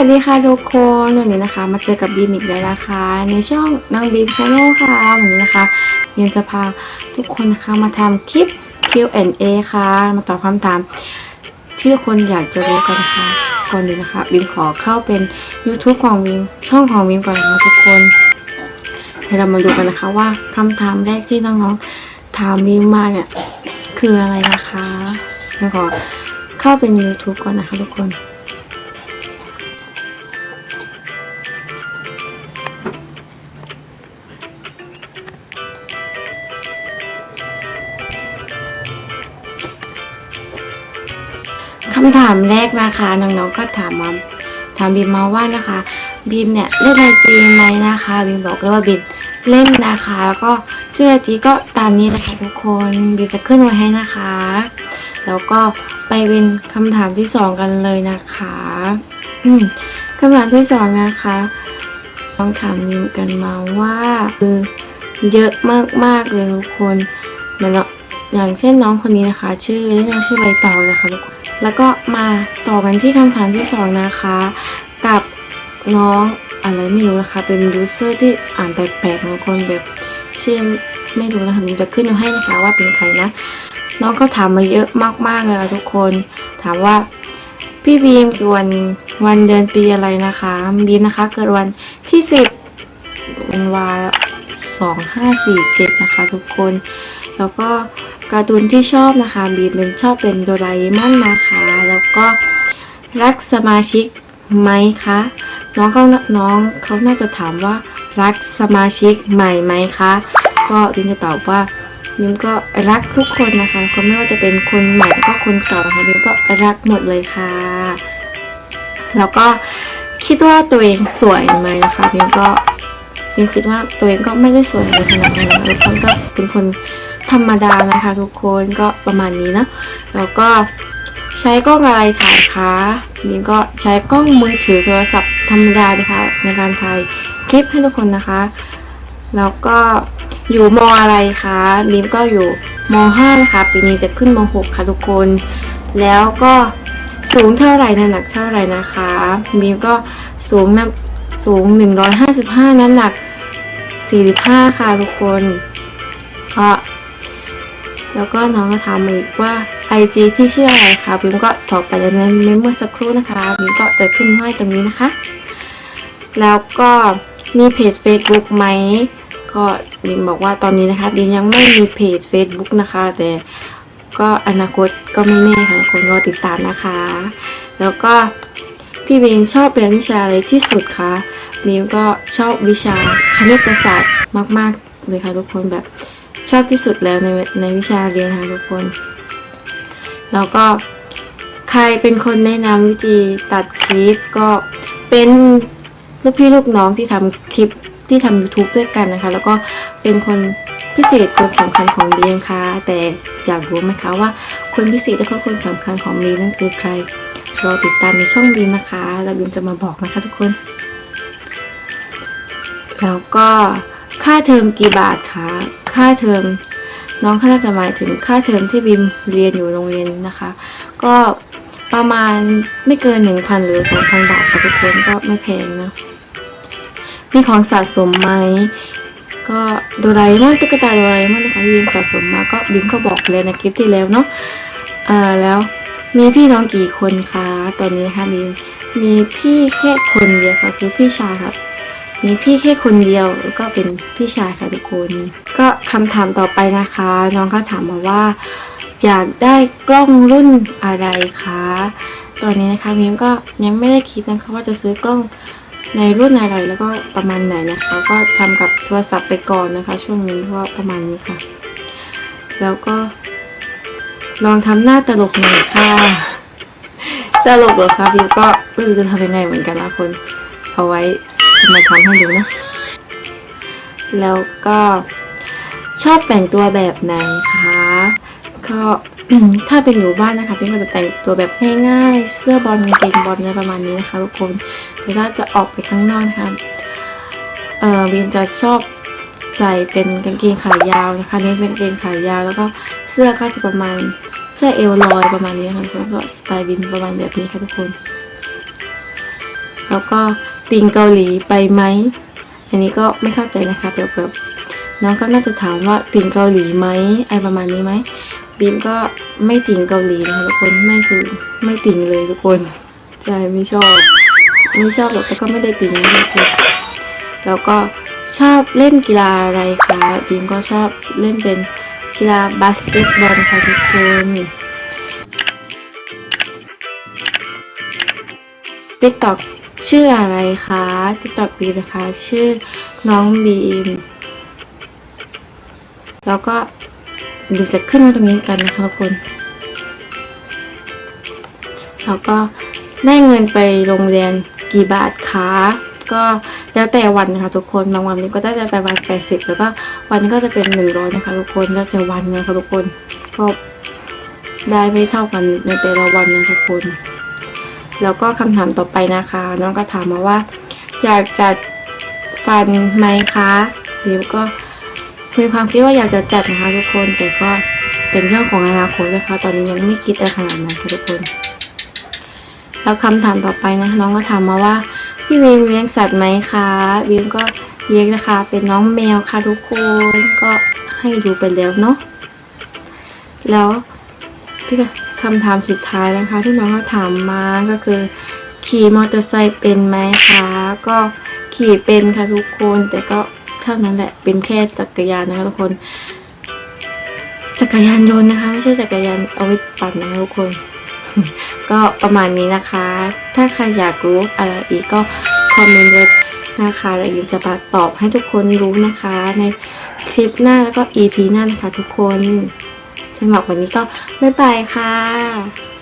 วัสดีค่ะทุกคนวันนี้นะคะมาเจอกับบีมอีกแล้วนะคะ ในช่องนางบีมชาแนลค่ะวันนี้นะคะบีมจะพาทุกคนนะคะมาทำคลิป Q&A ค่ะ มาตอบคำถาม ที่ทุกคนอยากจะรู้กันค่ะก่อนอื่นนะคะบีมขอเข้าเป็น YouTube ของบีมช่องของบีมก่อนนะคะทุกคนเดี๋ยวเรามาดูกันนะคะว่าคำถามแรกที่น้องๆถามบีมมาเนี่ยคืออะไรนะคะบีมขอเข้าเป็น YouTube ก่อนนะคะทุกคน คำถามแรกนะคะน้องๆก็ถามมาถามบีมมาว่านะคะ บีมเนี่ยเล่นไอจีไหมนะคะบีมบอกเลยว่าบีมเล่นนะคะแล้วก็ชื่อไอจีก็ตามนี้นะคะทุกคนบีมจะขึ้นไว้ให้นะคะ แล้วก็ไปเป็นคำถามที่สองกันเลยนะคะคำถามที่สองนะคะน้องถามบีมกันมาว่าคือเยอะมากๆเลยทุกคนเหมือนาะอย่างเช่นน้องคนนี้นะคะ ชื่อเล่นชื่อใบตองนะคะทุกคน แล้วก็มาต่อกันที่คำถามที่สองนะคะ กับน้องอะไรไม่รู้นะคะ เป็นยูเซอร์ที่อ่านแปลกๆบางคนแบบชื่อไม่รู้นะคะจะขึ้นมาให้นะคะว่าเป็นใครนะ น้องเขาถามมาเยอะมากๆเลยค่ะทุกคน ถามว่าพี่บีมเกิดวันวันเดือนปีอะไรนะคะบีมนะคะ เกิดวันที่สิบวันวาสองห้าสี่เจ็ดนะคะ ทุกคน แล้วก็ การ์ตูนที่ชอบนะคะบีมเป็นชอบเป็นโดราเอมอนนะคะ แล้วก็รักสมาชิกไหมคะน้องเขาน้องเขาน่าจะถามว่ารักสมาชิกใหม่ไหมคะก็บีมจะตอบว่าบีมก็รักทุกคนนะคะก็ไม่ว่าจะเป็นคนใหม่ก็คนเก่านะคะบีมก็รักหมดเลยค่ะ แล้วก็คิดว่าตัวเองสวยไหมนะคะบีมก็บีมคิดว่าตัวเองก็ไม่ได้สวยเลยขนาดนั้นนะคะทุกคนก็เป็นคน ธรรมดานะคะทุกคนก็ประมาณนี้นะ แล้วก็ใช้กล้องอะไรถ่ายคะบีมก็ใช้กล้องมือถือโทรศัพท์ธรรมดาเลยค่ะในการถ่ายคลิปให้ทุกคนนะคะ แล้วก็อยู่มอะไรคะบีมก็อยู่ม5นะคะปีนี้จะขึ้นม6ค่ะทุกคน แล้วก็สูงเท่าไหร่น้ำหนักเท่าไหร่นะคะบีมก็สูงน้ำสูง 155 น้ำหนัก 45 ค่ะทุกคนก็ แล้วก็น้องก็ถามมาอีกว่า IG พี่ชื่ออะไรคะบิมก็ตอบไปในเมมเมื่อสักครู่นะคะบิมก็จะขึ้นให้ตรงนี้นะคะ แล้วก็มีเพจ Facebook ไหมก็บิมบอกว่าตอนนี้นะคะบิมยังไม่มีเพจ Facebook นะคะ แต่ก็อนาคตก็ไม่แน่ค่ะคนรอติดตามนะคะ แล้วก็พี่บิมชอบเรียนวิชาอะไรที่สุดคะบิมก็ชอบวิชาคณิตศาสตร์มาก ๆ เลยค่ะทุกคนแบบ ชอบที่สุดแล้วในในวิชาเรียนค่ะทุกคน แล้วก็ใครเป็นคนแนะนำวิธีตัดคลิปก็เป็นลูกพี่ลูกน้องที่ทำคลิปที่ทำ YouTube ด้วยกันนะคะ แล้วก็เป็นคนพิเศษคนสำคัญของบีมค่ะ แต่อยากรู้ไหมคะว่าคนพิเศษและก็คนสำคัญของบีมนั่นคือใครรอติดตามในช่องบีมนะคะ แล้วบีมจะมาบอกนะคะทุกคน แล้วก็ค่าเทอมกี่บาทคะ ค่าเทอมน้องเขาน่าจะหมายถึงค่าเทอมที่บิมเรียนอยู่โรงเรียนนะคะ ก็ประมาณไม่เกิน 1,000 หรือ 2,000 บาทค่ะทุกคนก็ไม่แพงนะมีของสะสมไหมก็โดราเอมอนตุ๊กตาโดราเอมอนนะคะที่บิมสะสมมาก็บิมก็บอกเลยในคลิปที่แล้วเนาะเอ่อแล้วมีพี่น้องกี่คนคะตอนนี้นะคะบิมมีพี่แค่คนเดียวค่ะคือพี่ชายค่ะ มีพี่แค่คนเดียวก็เป็นพี่ชายค่ะทุกคน ก็คำถามต่อไปนะคะ น้องก็ถามมาว่า อยากได้กล้องรุ่นอะไรคะตอนนี้นะคะมิมก็ยังไม่ได้คิดนะคะว่าจะซื้อกล้องในรุ่นอะไรแล้วก็ประมาณไหนนะคะ ก็ทำกับโทรศัพท์ไปก่อนนะคะ ช่วงนี้เพราะประมาณนี้ค่ะ แล้วก็ ลองทำหน้าตลกหน่อยค่ะ ตลกเหรอคะพิมก็ไม่รู้จะทำยังไงเหมือนกันนะคน เอาไว้ มาทำให้ดูนะ แล้วก็ชอบแต่งตัวแบบไหนคะก็ถ้าเป็นอยู่บ้านนะคะพี่ก็จะแต่งตัวแบบง่ายๆ เสื้อบอลกางเกงบอลอะไรประมาณนี้นะคะทุกคนแต่ถ้าจะออกไปข้างนอกนะคะเออวินจะชอบใส่เป็นกางเกงขายาวนะคะเน้นเป็นกางเกงขายาว แล้วก็เสื้อก็จะประมาณเสื้อเอวลอยประมาณนี้ค่ะทุกคนก็สไตล์วินประมาณแบบนี้ค่ะทุกคน แล้วก็ ติงเกาหลีไปไหม อันนี้ก็ไม่เข้าใจนะคะแบบแบบน้องก็น่าจะถามว่าติงเกาหลีไหมอะไรประมาณนี้ไหมบีมก็ไม่ติงเกาหลีนะคะทุกคนไม่คือไม่ติงเลยทุกคนใช่ไม่ชอบไม่ชอบหรอกแต่ก็ไม่ได้ติงนะคะแล้วก็ชอบเล่นกีฬาอะไรคะบีมก็ชอบเล่นเป็นกีฬาบาสเกตบอลค่ะทุกคน TikTok ชื่ออะไรคะ TikTok บีมนะคะ ชื่อน้องบีม แล้วก็เดูจะขึ้นมาตรงนี้กันนะคะทุกคน แล้วก็ได้เงินไปโรงเรียนกี่บาทคะก็แล้วแต่วันนะคะทุกคนบางวันนี้ก็ได้ไปวันแปดสิบแล้วก็วันก็จะเป็นหนึ่งร้อยนะคะทุกคนแล้วแต่วันนะคะทุกคนก็ได้ไม่เท่ากันในแต่ละวันนะทุกคน แล้วก็คำถามต่อไปนะคะ น้องก็ถามมาว่า อยากจัดฟันไหมคะหรือก็มีความคิดว่าอยากจะจัดนะคะทุกคนแต่ก็เป็นเรื่องของอนาคตนะคะ ตอนนี้ยังไม่คิดอะไรขนาดนั้นค่ะทุกคน แล้วคำถามต่อไปนะ น้องก็ถามมาว่าพี่วิมเลี้ยงสัตว์ไหมคะวิมก็เลี้ยงนะคะ เป็นน้องแมวค่ะทุกคนก็ให้ดูไปแล้วเนาะแล้วพี่ก็ คำถามสุดท้ายนะคะ ที่น้องเขาถามมาก็คือ ขี่มอเตอร์ไซค์เป็นไหมคะ ก็ขี่เป็นค่ะทุกคน แต่ก็เท่านั้นแหละเป็นแค่จักรยานนะคะทุกคน จักรยานยนต์นะคะไม่ใช่จักรยานเอาไว้ปั่นนะคะทุกคน ก็ประมาณนี้นะคะ ถ้าใครอยากรู้อะไรอีกก็คอมเมนต์เลยนะคะแล้วยินจะมาตอบให้ทุกคนรู้นะคะในคลิปหน้าแล้วก็ EP หน้านะคะทุกคน สำหรับวันนี้ก็บ๊ายบายค่ะ